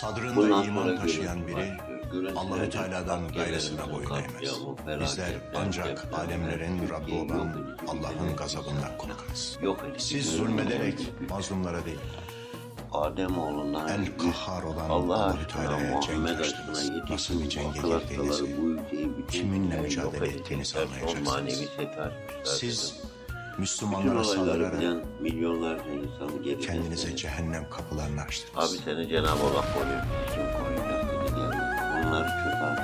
Sadrında iman taşıyan biri Allahü Teala'dan gayrısına boyun eğmez. Bizler ancak alemlerin Rabbi olan edici Allah'ın gazabından korkarız. Yok edici Siz zulmederek mazlumlara değil, Adem oğlundan el kahhar olan Allah Allahü Teala'ya cenk açtınız. Nasıl bir cenge girdiğinizi, kiminle mücadele ettiğinizi anlayacaksınız. siz Bütün Müslümanlara saldırarak milyonlarca insan geri kendinize döndü. cehennem kapılarını Abi açtınız. seni Cenab-ı Allah koruyor. Kim koruyacak dedi geldi. Bunlar çöpe at.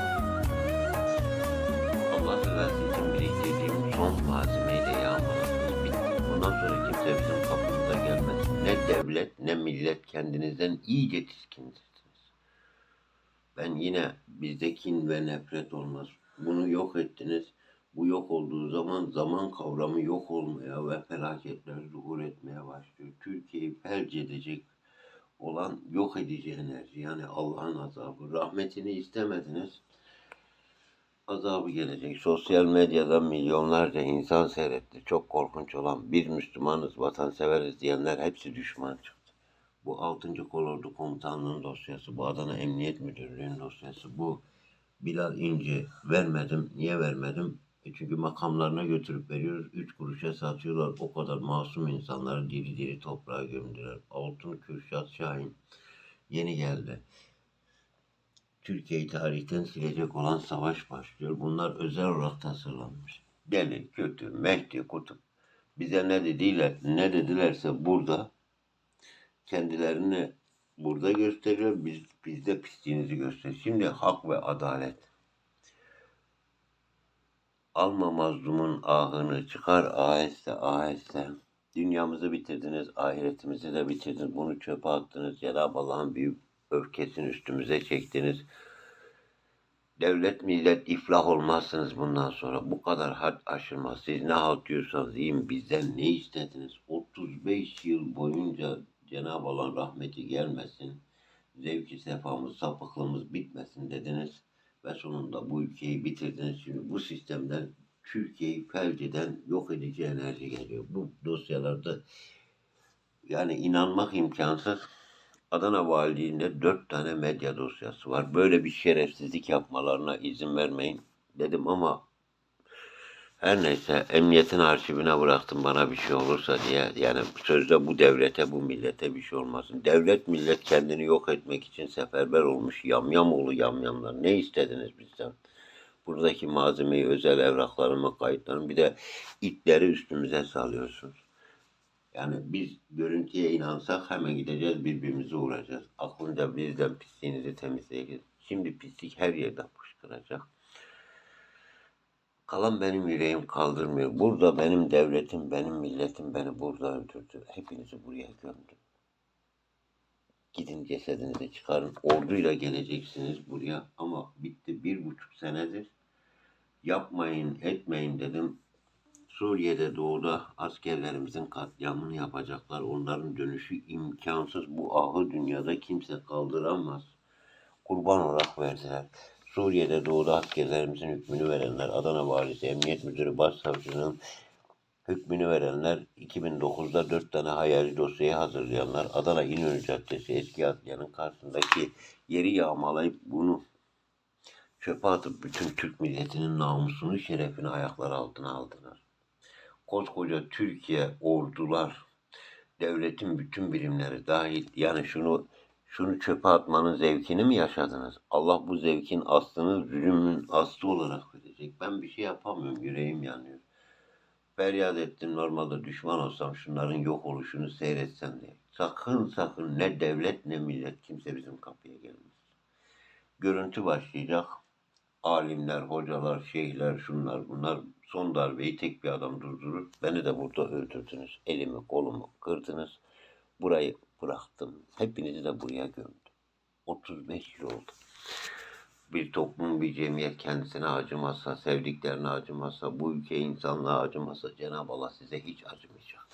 Allah rızası için biriktirdiğim son malzemeyi de yağmaladınız. Bitti. Bundan sonra kimse bizim kapımıza gelmez. Ne devlet ne millet kendinizden iyice tiskinsiniz. Ben yine bizde kin ve nefret olmaz. Bunu yok ettiniz. Bu yok olduğu zaman zaman kavramı yok olmaya ve felaketler zuhur etmeye başlıyor. Türkiye'yi felç edecek olan yok edici enerji yani Allah'ın azabı. Rahmetini istemediniz. Azabı gelecek. Sosyal medyada milyonlarca insan seyretti. Çok korkunç olan bir Müslümanız, vatanseveriz diyenler hepsi düşman çıktı. Bu 6. Kolordu Komutanlığı'nın dosyası, bu Adana Emniyet Müdürlüğü'nün dosyası, bu Bilal İnce vermedim. Niye vermedim? E çünkü makamlarına götürüp veriyoruz. Üç kuruşa satıyorlar. O kadar masum insanları diri diri toprağa gömdüler. Altın Kürşat Şahin yeni geldi. Türkiye'yi tarihten silecek olan savaş başlıyor. Bunlar özel olarak tasarlanmış. Deli, kötü, Mehdi, kutup. Bize ne dediler, ne dedilerse burada kendilerini burada gösteriyor. Biz bizde pisliğinizi gösteriyor. Şimdi hak ve adalet. Alma mazlumun ahını çıkar aheste aheste. Dünyamızı bitirdiniz, ahiretimizi de bitirdiniz. Bunu çöpe attınız. Cenab-ı Allah'ın büyük öfkesini üstümüze çektiniz. Devlet millet iflah olmazsınız bundan sonra. Bu kadar had aşılmaz. Siz ne halt diyorsanız yiyin. Bizden ne istediniz? 35 yıl boyunca Cenab-ı Allah'ın rahmeti gelmesin. Zevki sefamız, sapıklığımız bitmesin dediniz. Ve sonunda bu ülkeyi bitirdiniz. Şimdi bu sistemden Türkiye'yi felç eden yok edici enerji geliyor. Bu dosyalarda yani inanmak imkansız. Adana Valiliğinde dört tane medya dosyası var. Böyle bir şerefsizlik yapmalarına izin vermeyin dedim ama her neyse emniyetin arşivine bıraktım bana bir şey olursa diye. Yani sözde bu devlete bu millete bir şey olmasın. Devlet millet kendini yok etmek için seferber olmuş yamyam oğlu yamyamlar. Ne istediniz bizden? Buradaki malzemeyi, özel evraklarımı, kayıtlarımı bir de itleri üstümüze salıyorsunuz. Yani biz görüntüye inansak hemen gideceğiz birbirimizi vuracağız. Aklınca bizden pisliğinizi temizleyeceğiz. Şimdi pislik her yerde fışkıracak. Kalan benim yüreğim kaldırmıyor. Burada benim devletim, benim milletim beni burada öldürdü. Hepinizi buraya gömdü. Gidin cesedinizi çıkarın. Orduyla geleceksiniz buraya. Ama bitti bir buçuk senedir. Yapmayın, etmeyin dedim. Suriye'de doğuda askerlerimizin katliamını yapacaklar. Onların dönüşü imkansız. Bu ahı dünyada kimse kaldıramaz. Kurban olarak verdiler. Suriye'de doğuda askerlerimizin hükmünü verenler, Adana Valisi, Emniyet Müdürü, Başsavcının hükmünü verenler, 2009'da 4 tane hayali dosyayı hazırlayanlar, Adana İnönü Caddesi eski adliyanın karşısındaki yeri yağmalayıp bunu çöpe atıp bütün Türk milletinin namusunu, şerefini ayaklar altına aldılar. Koskoca Türkiye ordular, devletin bütün birimleri dahil yani şunu şunu çöpe atmanın zevkini mi yaşadınız? Allah bu zevkin aslını zulümün aslı olarak verecek. Ben bir şey yapamıyorum, yüreğim yanıyor. Feryat ettim normalde düşman olsam şunların yok oluşunu seyretsem diye. Sakın sakın ne devlet ne millet kimse bizim kapıya gelmez. Görüntü başlayacak. Alimler, hocalar, şeyhler, şunlar bunlar son darbeyi tek bir adam durdurur. Beni de burada öldürdünüz. Elimi kolumu kırdınız. Burayı bıraktım. Hepinizi de buraya gömdüm. 35 yıl oldu. Bir toplum, bir cemiyet kendisine acımazsa, sevdiklerine acımazsa, bu ülke insanlığa acımazsa Cenab-ı Allah size hiç acımayacak.